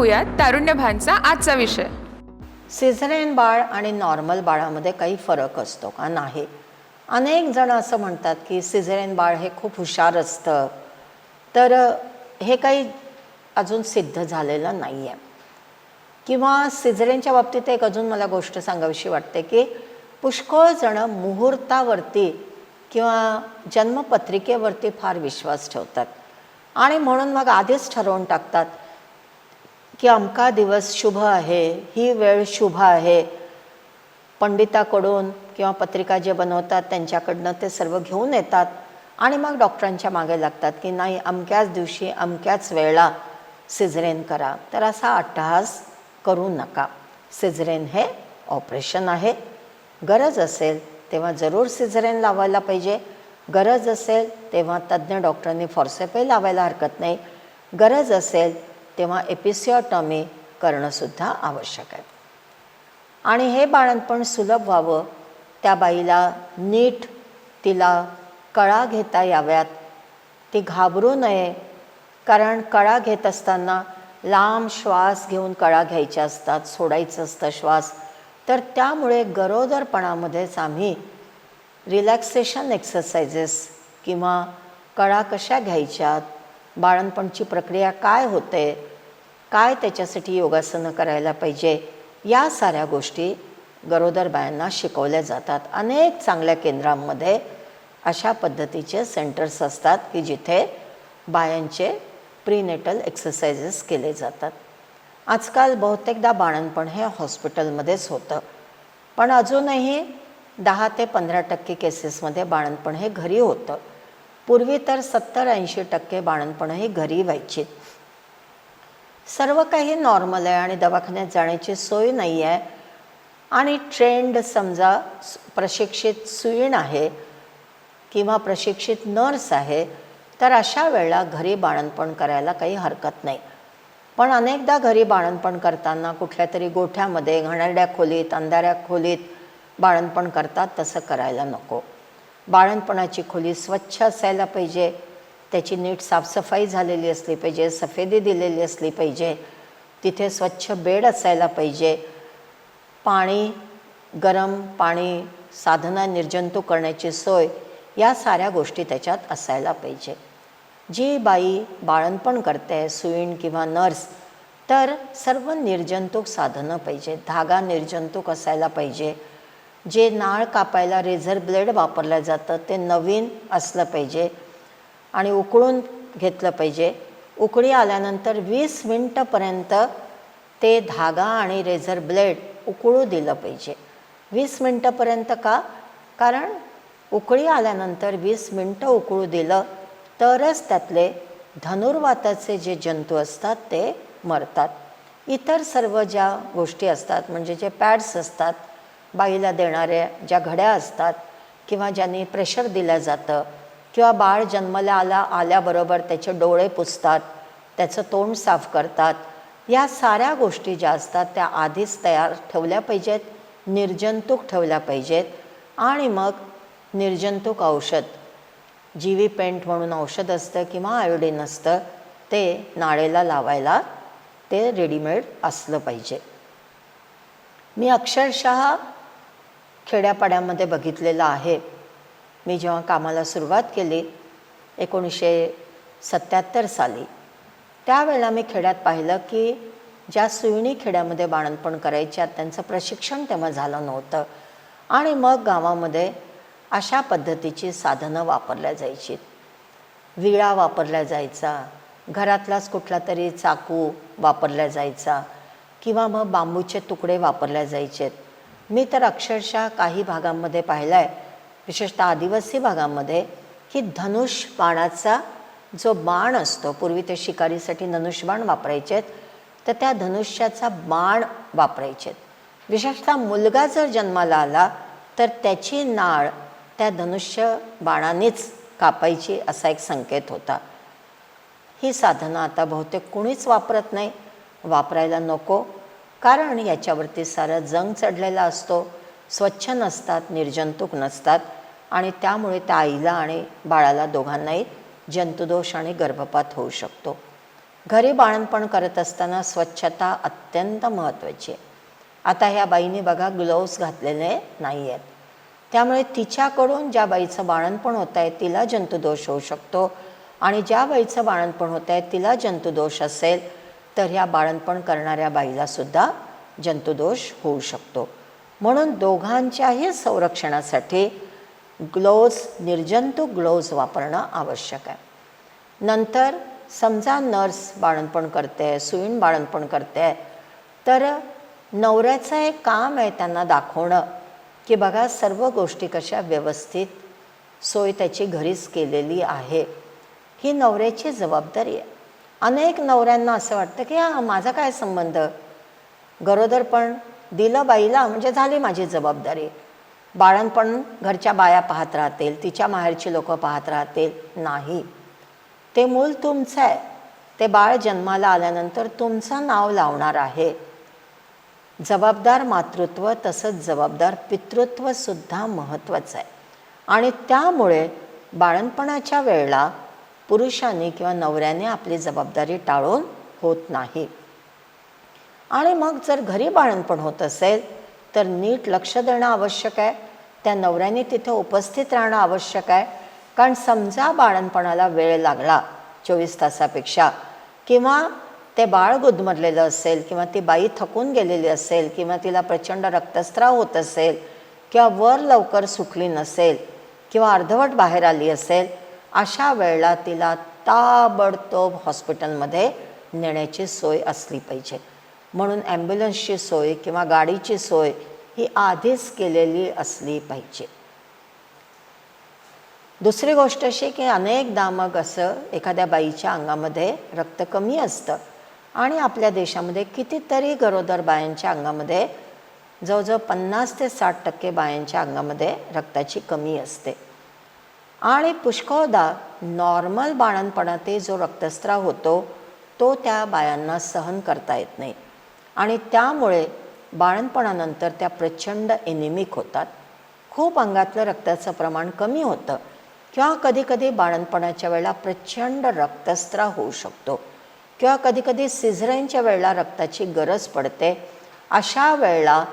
पाहूयात तारुण्यभानचा आजचा विषय. सिझरेन बाळ आणि नॉर्मल बाळामध्ये काही फरक असतो का? नाही. अनेक जण असं म्हणतात की सिझरेन बाळ हे खूप हुशार असतं. तर हे काही अजून सिद्ध झालेलं नाही आहे किंवा सिझरेनच्या बाबतीत एक अजून मला गोष्ट सांगावीशी वाटते की पुष्कळ जणं मुहूर्तावरती किंवा जन्मपत्रिकेवरती फार विश्वास ठेवतात. आणि म्हणून मग आधीच ठरवून टाकतात की अमका दिवस शुभ आहे ही वेळ शुभ आहे. पंडिताकडून किंवा पत्रिका जे बनवतात त्यांच्याकडनं ते सर्व घेऊन येतात आणि मग डॉक्टरांच्या मागे लागतात की नाही अमक्याच दिवशी अमक्याच वेळेला सिझरेन करा. तर असा अट्टहास करू नका. सिझरेन हे ऑपरेशन आहे. गरज असेल तेव्हा जरूर सिझरेन लावायला पाहिजे. गरज असेल तेव्हा तज्ज्ञ डॉक्टरांनी फॉर्सेपही लावायला हरकत नाही. गरज असेल तेव्हा एपिसिओटॉमी करणंसुद्धा आवश्यक आहे. आणि हे बाळणपण सुलभ व्हावं त्या बाईला नीट तिला कळा घेता याव्यात. ती घाबरू नये कारण कळा घेत असताना लांब श्वास घेऊन कळा घ्यायच्या असतात सोडायचं असतं श्वास. तर त्यामुळे गरोदरपणामध्येच आम्ही रिलॅक्सेशन एक्सरसाइजेस किंवा कळा कशा घ्यायच्यात बाळणपणची प्रक्रिया काय होते? काय त्याच्यासाठी योगासनं करायला पाहिजे? या साऱ्या गोष्टी गरोदर बायांना शिकवल्या जातात. अनेक चांगल्या केंद्रांमध्ये अशा पद्धतीचे सेंटर्स असतात की जिथे बायांचे प्रीनेटल एक्सरसाइजेस केले जातात. आजकाल बहुतेकदा बाळणपण हे हॉस्पिटलमध्येच होतं. पण अजूनही दहा ते पंधरा टक्के केसेसमध्ये बाळणपण हे घरी होतं. पूर्वी तर सत्तर ऐंशी टक्के बाळणपणं ही घरी व्हायची. सर्व काही नॉर्मल आहे आणि दवाखान्यात जाण्याची सोय नाही आहे. आणि ट्रेंड समजा प्रशिक्षित सुईण आहे किंवा प्रशिक्षित नर्स आहे तर अशा वेळेला घरी बाळणपण करायला काही हरकत नाही. पण अनेकदा घरी बाळणपण करताना कुठल्या तरी गोठ्यामध्ये घाणेरड्या खोलीत अंधाऱ्या खोलीत बाळणपण करतात तसं करायला नको. बाळणपणाची खोली स्वच्छ असायला पाहिजे. त्याची नीट साफसफाई झालेली असली पाहिजे सफेदी दिलेली असली पाहिजे. तिथे स्वच्छ बेड असायला पाहिजे. पाणी गरम पाणी साधना निर्जंतुक करण्याची सोय या साऱ्या गोष्टी त्याच्यात असायला पाहिजे. जी बाई बाळणपण करते सुईण किंवा नर्स तर सर्व निर्जंतुक साधनं पाहिजे. धागा निर्जंतुक असायला पाहिजे. जे नाळ कापायला रेझर ब्लेड वापरलं जातं ते नवीन असलं पाहिजे आणि उकळून घेतलं पाहिजे. उकळी आल्यानंतर वीस मिनटंपर्यंत ते धागा आणि रेझर ब्लेड उकळू दिलं पाहिजे. वीस मिनटंपर्यंत का? कारण उकळी आल्यानंतर वीस मिनटं उकळू दिलं तरच त्यातले धनुर्वाताचे जे जंतू असतात ते मरतात. इतर सर्व ज्या गोष्टी असतात म्हणजे जे पॅड्स असतात बाईला देणाऱ्या ज्या घड्या असतात किंवा ज्यांनी प्रेशर दिलं जातं किंवा बाळ जन्माला आला आल्याबरोबर त्याचे डोळे पुसतात त्याचं तोंड साफ करतात या साऱ्या गोष्टी ज्या असतात त्या आधीच तयार ठेवल्या पाहिजेत निर्जंतुक ठेवल्या पाहिजेत आणि मग निर्जंतुक औषध जीवी पेंट म्हणून औषध असतं किंवा आयोडीन असतं ते नाळेला लावायला ते रेडीमेड असलं पाहिजे. मी अक्षरशः खेड्यापाड्यामध्ये बघितलेलं आहे. मी जेव्हा कामाला सुरुवात केली एकोणीसशे सत्याहत्तर साली त्यावेळेला मी खेड्यात पाहिलं की ज्या सुईणी खेड्यामध्ये बाळणपण करायच्या त्यांचं प्रशिक्षण तेव्हा झालं नव्हतं. आणि मग गावामध्ये अशा पद्धतीची साधनं वापरल्या जायची. विळा वापरल्या जायचा घरातलाच कुठला तरी चाकू वापरल्या जायचा किंवा मग बांबूचे तुकडे वापरल्या जायचेत. मी तर अक्षरशः काही भागांमध्ये पाहिलं आहे विशेषतः आदिवासी भागामध्ये की धनुष बाणाचा जो बाण असतो पूर्वी ते शिकारीसाठी धनुष्यबाण वापरायचेत तर त्या धनुष्याचा बाण वापरायचेत. विशेषतः मुलगा जर जन्माला आला तर त्याची नाळ त्या धनुष्य बाणानेच कापायची असा एक संकेत होता. ही साधनं आता बहुतेक कुणीच वापरत नाही. वापरायला नको. कारण याच्यावरती सारं जंग चढलेला असतो. स्वच्छ नसतात निर्जंतुक नसतात आणि त्यामुळे त्या आईला आणि बाळाला दोघांनाही जंतुदोष आणि गर्भपात होऊ शकतो. घरी बाळणपण करत असताना स्वच्छता अत्यंत महत्त्वाची आहे. आता ह्या बाईने बघा ग्लोव्स घातलेले नाही आहेत त्यामुळे तिच्याकडून ज्या बाईचं बाळणपण होत आहे तिला जंतुदोष होऊ शकतो आणि ज्या बाईचं बाळणपण होत आहे तिला जंतुदोष असेल तर ह्या बाळणपण करणाऱ्या बाईलासुद्धा जंतुदोष होऊ शकतो. म्हणून दोघांच्याही संरक्षणासाठी ग्लोव्ज निर्जंतुक ग्लोव्ज वापरणं आवश्यक आहे. नंतर समजा नर्स बाळणपण करते सुईण बाळणपण करते तर नवऱ्याचं एक काम आहे त्यांना दाखवणं की बघा सर्व गोष्टी कशा व्यवस्थित सोय त्याची घरीच केलेली आहे. ही नवऱ्याची जबाबदारी आहे. अनेक नवऱ्यांना असं वाटतं की हा माझा काय संबंध? गरोदरपण दिलं बाईला म्हणजे झाली माझी जबाबदारी. बाळणपण घरच्या बाया पाहत राहतील तिच्या माहेरची लोक पाहत राहतील. नाही. ते मूल तुमचं आहे. ते बाळ जन्माला आल्यानंतर तुमचं नाव लावणार आहे. जबाबदार मातृत्व तसंच जबाबदार पितृत्वसुद्धा महत्त्वाचं आहे. आणि त्यामुळे बाळणपणाच्या वेळेला पुरुषांनी किंवा नवऱ्याने आपली जबाबदारी टाळून होत नाही. आणि मग जर घरी बाळणपण होत असेल तर नीट लक्ष देणं आवश्यक आहे. त्या नवऱ्याने तिथे उपस्थित राहणं आवश्यक आहे. कारण समजा बाळणपणाला वेळ लागला चोवीस तासापेक्षा किंवा ते बाळ गुदमरलेलं असेल किंवा ती बाई थकून गेलेली असेल किंवा तिला प्रचंड रक्तस्राव होत असेल किंवा वर लवकर सुटली नसेल किंवा अर्धवट बाहेर आली असेल अशा वेळेला तिला ताबडतोब हॉस्पिटलमध्ये नेण्याची सोय असली पाहिजे. म्हणून ॲम्ब्युलन्सची सोय किंवा गाडीची सोय ही आधीच केलेली असली पाहिजे. दुसरी गोष्ट अशी की अनेकदा मग असं एखाद्या बाईच्या अंगामध्ये रक्त कमी असतं आणि आपल्या देशामध्ये कितीतरी गरोदर बायांच्या अंगामध्ये जवळजवळ पन्नास ते साठ टक्के बायांच्या अंगामध्ये रक्ताची कमी असते. आणि पुष्कळदा नॉर्मल बाळणपणाते जो रक्तस्राव होतो तो त्या बायांना सहन करता येत नाही. आणि त्यामुळे बाळणपणानंतर त्या प्रचंड एनिमिक होतात. खूप अंगातलं रक्ताचं प्रमाण कमी होतं किंवा कधीकधी बाळणपणाच्या वेळेला प्रचंड रक्तस्राव होऊ शकतो किंवा कधीकधी सिझरेनच्या वेळेला रक्ताची गरज पडते. अशा वेळेला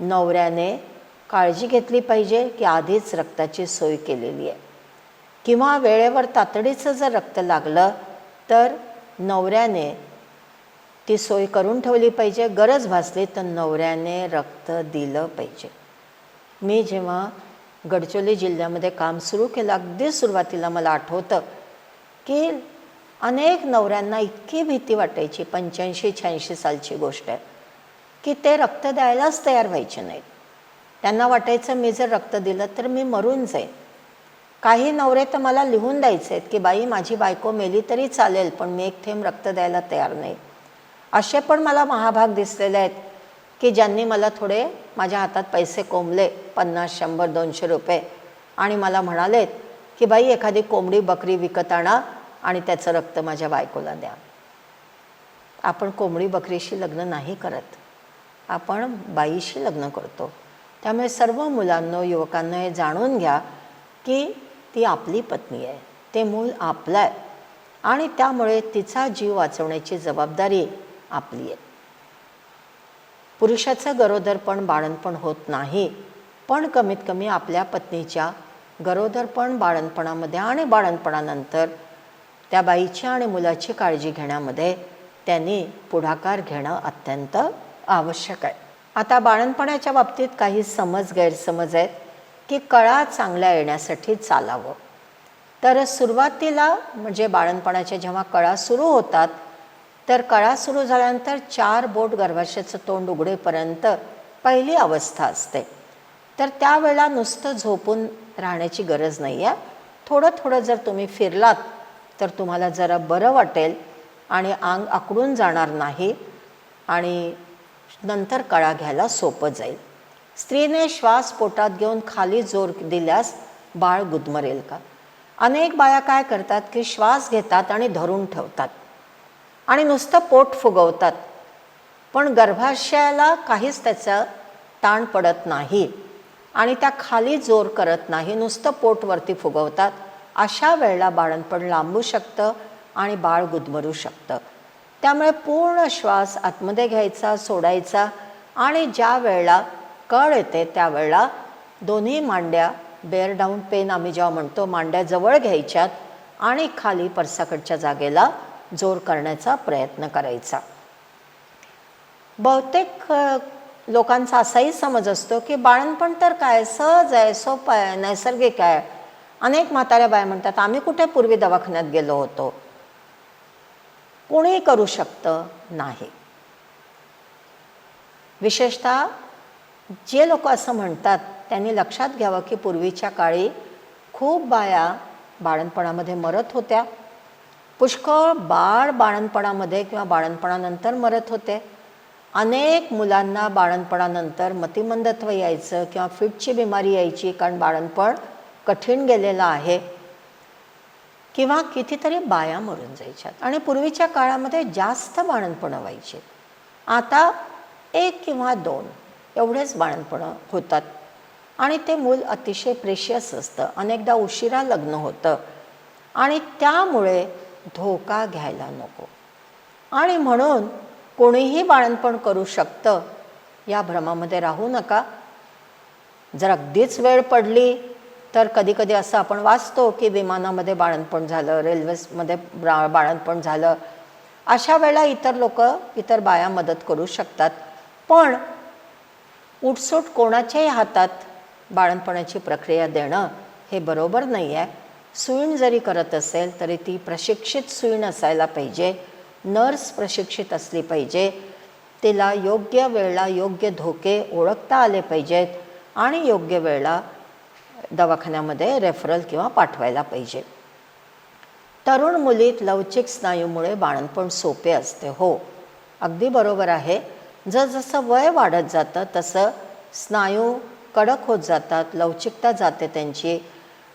नवऱ्याने काळजी घेतली पाहिजे की आधीच रक्ताची सोय केलेली आहे. किंवा वेळेवर तातडीचं जर रक्त लागलं तर नवऱ्याने ती सोय करून ठेवली पाहिजे. गरज भासली तर नवऱ्याने रक्त दिलं पाहिजे. मी जेव्हा गडचोली जिल्ह्यामध्ये काम सुरू केलं अगदी सुरुवातीला मला आठवतं की अनेक नवऱ्यांना इतकी भीती वाटायची पंच्याऐंशी शहाऐंशी सालची गोष्ट आहे की ते रक्त द्यायलाच तयार व्हायचे नाहीत. त्यांना वाटायचं मी जर रक्त दिलं तर मी मरून जाईन. काही नवरे तर मला लिहून द्यायचे आहेत की बाई माझी बायको मेली तरी चालेल पण मी एक थेंब रक्त द्यायला तयार नाही. असे पण मला महाभाग दिसलेले आहेत की ज्यांनी मला थोडे माझ्या हातात पैसे कोंबले पन्नास शंभर दोनशे रुपये आणि मला म्हणालेत की बाई एखादी कोंबडी बकरी विकत आणा आणि त्याचं रक्त माझ्या बायकोला द्या. आपण कोंबडी बकरीशी लग्न नाही करत. आपण बाईशी लग्न करतो. त्यामुळे सर्व मुलांना युवकांना हे जाणून घ्या की ती आपली पत्नी आहे. ते मूल आपलं आहे आणि त्यामुळे तिचा जीव वाचवण्याची जबाबदारी आपली आहे. पुरुषाचं गरोदरपण बाळणपण होत नाही पण कमीत कमी आपल्या पत्नीच्या गरोदरपण बाळणपणामध्ये आणि बाळणपणानंतर त्या बाईची आणि मुलाची काळजी घेण्यामध्ये त्यांनी पुढाकार घेणं अत्यंत आवश्यक आहे. आता बाळणपणाच्या बाबतीत काही समज गैरसमज आहेत की कळा चांगल्या येण्यासाठी चालावं. तर सुरुवातीला म्हणजे बाळणपणाच्या जेव्हा कळा सुरू होतात तर कळा सुरू झाल्यानंतर चार बोट गर्भाशयाचं तोंड उघडेपर्यंत पहिली अवस्था असते. तर त्यावेळेला नुसतं झोपून राहण्याची गरज नाही आहे थोडं थोडं जर तुम्ही फिरलात तर तुम्हाला जरा बरं वाटेल आणि अंग आकडून जाणार नाही आणि नंतर कळा घ्यायला सोपं जाईल. स्त्रीने श्वास पोटात घेऊन खाली जोर दिल्यास बाळ गुदमरेल का? अनेक बाया काय करतात की श्वास घेतात आणि धरून ठेवतात आणि नुसतं पोट फुगवतात. पण गर्भाशयाला काहीच त्याचा ताण पडत नाही आणि त्या खाली जोर करत नाही नुसतं पोटवरती फुगवतात. अशा वेळेला बाळणपण लांबू शकतं आणि बाळ गुदमरू शकतं. त्यामुळे पूर्ण श्वास आतमध्ये घ्यायचा सोडायचा आणि ज्या वेळेला कळ येते त्यावेळेला दोन्ही मांड्या बेअर डाऊन पेन आम्ही जेव्हा म्हणतो मांड्या जवळ घ्यायच्यात आणि खाली परसाकडच्या जागेला जोर करण्याचा प्रयत्न करायचा. बहुतेक लोकांचा असाही समज असतो की बाळणपण तर काय सहज आहे सोपं आहे नैसर्गिक आहे. अनेक म्हाताऱ्या बाया म्हणतात आम्ही कुठे पूर्वी दवाखान्यात गेलो होतो? कुणी करू शकतं नाही. विशेषतः जे लोक असं म्हणतात त्यांनी लक्षात घ्यावं की पूर्वीच्या काळी खूप बाया बाळणपणामध्ये मरत होत्या. पुष्कळ बाळ बाळणपणामध्ये किंवा बाळणपणानंतर मरत होते. अनेक मुलांना बाळणपणानंतर मतिमंदत्व यायचं किंवा फिटची बिमारी यायची कारण बाळणपण कठीण गेलेलं आहे. किंवा कितीतरी बाया मरून जायच्यात. आणि पूर्वीच्या काळामध्ये जास्त बाळणपणं व्हायची. आता एक किंवा दोन एवढेच बाळणपणं होतात. आणि ते मूल अतिशय प्रेशियस असतं. अनेकदा उशिरा लग्न होतं. आणि त्यामुळे धोका घ्यायला नको. आणि म्हणून कोणीही बाळणपण करू शकतं या भ्रमामध्ये राहू नका. जर अगदीच वेळ पडली तर कधीकधी असं आपण वाचतो की विमानामध्ये बाळणपण झालं रेल्वेमध्ये बा बाळणपण झालं. अशा वेळेला इतर लोक इतर बाया मदत करू शकतात. पण उठसूट कोणाच्याही हातात बाळणपणाची प्रक्रिया देणं हे बरोबर नाही आहे सुईण जरी करत असेल तरी ती प्रशिक्षित सुईण असायला पाहिजे. नर्स प्रशिक्षित असली पाहिजे. तिला योग्य वेळेला योग्य धोके ओळखता आले पाहिजेत. आणि योग्य वेळेला दवाखान्यामध्ये रेफरल किंवा पाठवायला पाहिजे. तरुण मुलीत लवचिक स्नायूमुळे बाळणपण सोपे असते हो. अगदी बरोबर आहे. जसजसं वय वाढत जातं तसं स्नायू कडक होत जातात लवचिकता जाते त्यांची.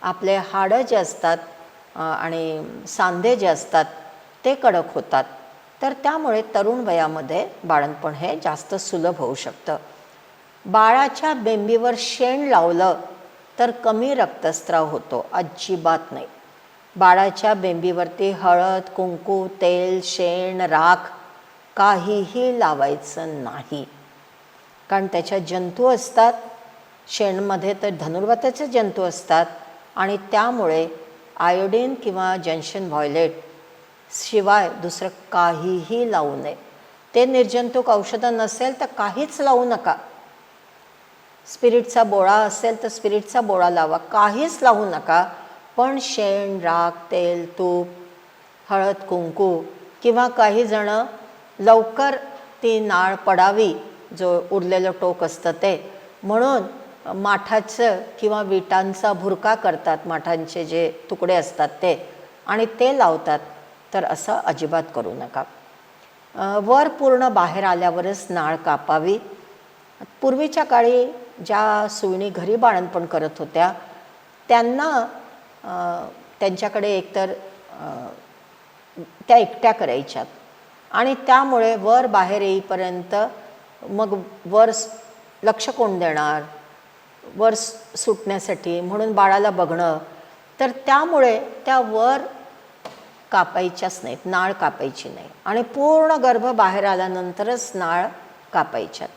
आपले हाडं जे असतात आणि सांधे जे असतात ते कडक होतात. तर त्यामुळे तरुण वयामध्ये बाळणपण हे जास्त सुलभ होऊ शकतं. बाळाच्या बेंबीवर शेण लावलं तर कमी रक्तस्राव होतो अजिबात नाही. बाळाच्या बेंबीवरती हळद कुंकू तेल शेण राख काहीही लावायचं नाही. कारण त्याच्या जंतू असतात शेणमध्ये तर धनुर्वाताचे जंतू असतात आणि त्यामुळे आयोडीन किंवा जंक्शन व्हॉयलेट शिवाय दुसरं काहीही लावू नये. ते निर्जंतुक औषधं नसेल तर काहीच लावू नका. स्पिरिटचा बोळा असेल तर स्पिरिटचा बोळा लावा. काहीच लावू नका. पण शेण राख तेल तूप हळद कुंकू किंवा काही जणं लवकर ती नाळ पडावी जो उरलेलं टोक असतं ते. म्हणून माठाचं किंवा विटांचा भुरका करतात माठांचे जे तुकडे असतात ते. आणि ते लावतात. तर असं अजिबात करू नका. वर पूर्ण बाहेर आल्यावरच नाळ कापावी. पूर्वीच्या काळी ज्या सुईणी घरी बाळणपण करत होत्या त्यांना त्यांच्याकडे एकतर त्या एकट्या करायच्यात. आणि त्यामुळे वर बाहेर येईपर्यंत मग वर लक्ष कोण देणार? वर सुटण्यासाठी म्हणून बाळाला बघणं. तर त्यामुळे त्या वर कापायच्याच नाहीत नाळ कापायची नाही. आणि पूर्ण गर्भ बाहेर आल्यानंतरच नाळ कापायच्यात.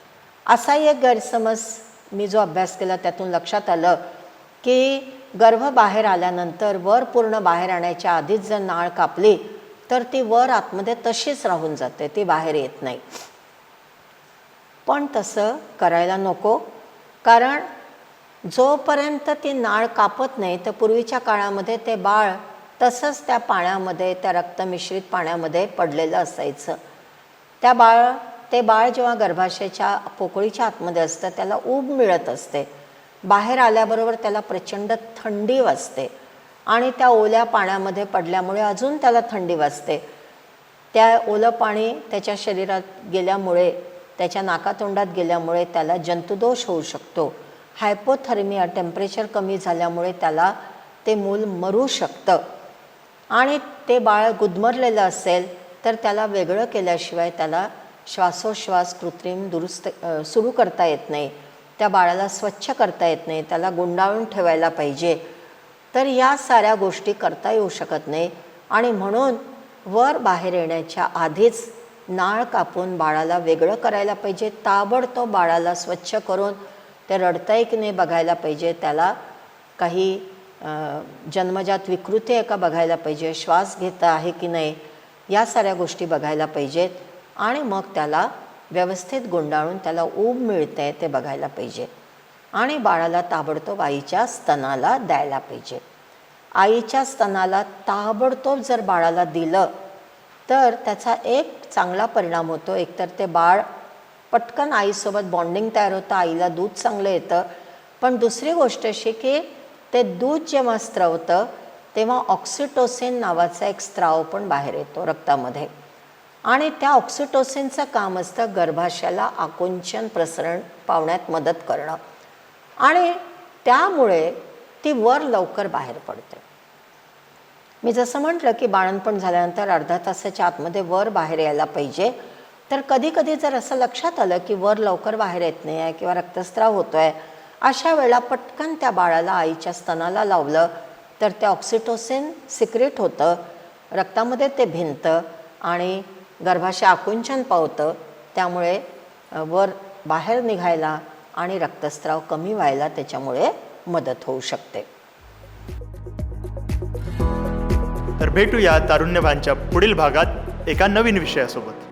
असाही एक गैरसमज मी जो अभ्यास केला त्यातून लक्षात आलं की गर्भ बाहेर आल्यानंतर वर पूर्ण बाहेर आणायच्या आधीच जर नाळ कापली तर ती वर आतमध्ये तशीच राहून जाते ती बाहेर येत नाही. पण तसं करायला नको कारण जोपर्यंत ती नाळ कापत नाही तर पूर्वीच्या काळामध्ये ते बाळ तसंच त्या पाण्यामध्ये त्या रक्तमिश्रित पाण्यामध्ये पडलेलं असायचं. त्या बाळ ते बाळ जेव्हा गर्भाशयाच्या पोकळीच्या आतमध्ये असतं त्याला ऊब मिळत असते. बाहेर आल्याबरोबर त्याला प्रचंड थंडी वाजते आणि त्या ओल्या पाण्यामध्ये पडल्यामुळे अजून त्याला थंडी वाजते त्या ओलं पाणी त्याच्या शरीरात गेल्यामुळे त्याच्या नाकातोंडात गेल्यामुळे त्याला जंतुदोष होऊ शकतो. हायपोथर्मिया टेम्परेचर कमी झाल्यामुळे त्याला ते मूल मरू शकतं. आणि ते बाळ गुदमरलेलं असेल तर त्याला वेगळं केल्याशिवाय त्याला श्वासोश्वास कृत्रिम दुरुस्त सुरू करता येत नाही. त्या बाळाला स्वच्छ करता येत नाही. त्याला गुंडाळून ठेवायला पाहिजे. तर या साऱ्या गोष्टी करता येऊ शकत नाही. आणि म्हणून वर बाहेर येण्याच्या आधीच नाळ कापून बाळाला वेगळं करायला पाहिजे. ताबडतोब बाळाला स्वच्छ करून ते रडतंय की नाही बघायला पाहिजे. त्याला काही जन्मजात विकृती आहे का बघायला पाहिजे. श्वास घेता आहे की नाही. या साऱ्या गोष्टी बघायला पाहिजेत. आणि मग त्याला व्यवस्थित गुंडाळून त्याला ऊब मिळते ते बघायला पाहिजे. आणि बाळाला ताबडतोब आईच्या स्तनाला द्यायला पाहिजे. आईच्या स्तनाला ताबडतोब जर बाळाला दिलं तर त्याचा एक चांगला परिणाम होतो. एकतर ते बाळ पटकन आईसोबत बॉन्डिंग तयार होतं आईला दूध चांगलं येतं. पण दुसरी गोष्ट अशी की ते दूध जेव्हा स्त्रवतं तेव्हा ऑक्सिटोसिन नावाचा एक स्त्राव पण बाहेर येतो रक्तामध्ये. आणि त्या ऑक्सिटोसिनचं काम असतं गर्भाशयाला आकुंचन प्रसरण पावण्यात मदत करणं. आणि त्यामुळे ती वर लवकर बाहेर पडते. मी जसं म्हटलं की बाळणपण झाल्यानंतर अर्धा तासाच्या आतमध्ये वर बाहेर यायला पाहिजे. तर कधी कधी जर असं लक्षात आलं की वर लवकर बाहेर येत नाही आहे किंवा रक्तस्राव होतो आहे अशा वेळेला पटकन त्या बाळाला आईच्या स्तनाला लावलं तर ते ऑक्सिटोसिन सिक्रेट होतं रक्तामध्ये ते भिंत आणि गर्भाशय आकुंचन पावतं त्यामुळे वर बाहेर निघायला आणि रक्तस्राव कमी व्हायला त्याच्यामुळे मदत होऊ शकते. तर भेटूया तारुण्यभानच्या पुढील भागात एका नवीन विषयासोबत.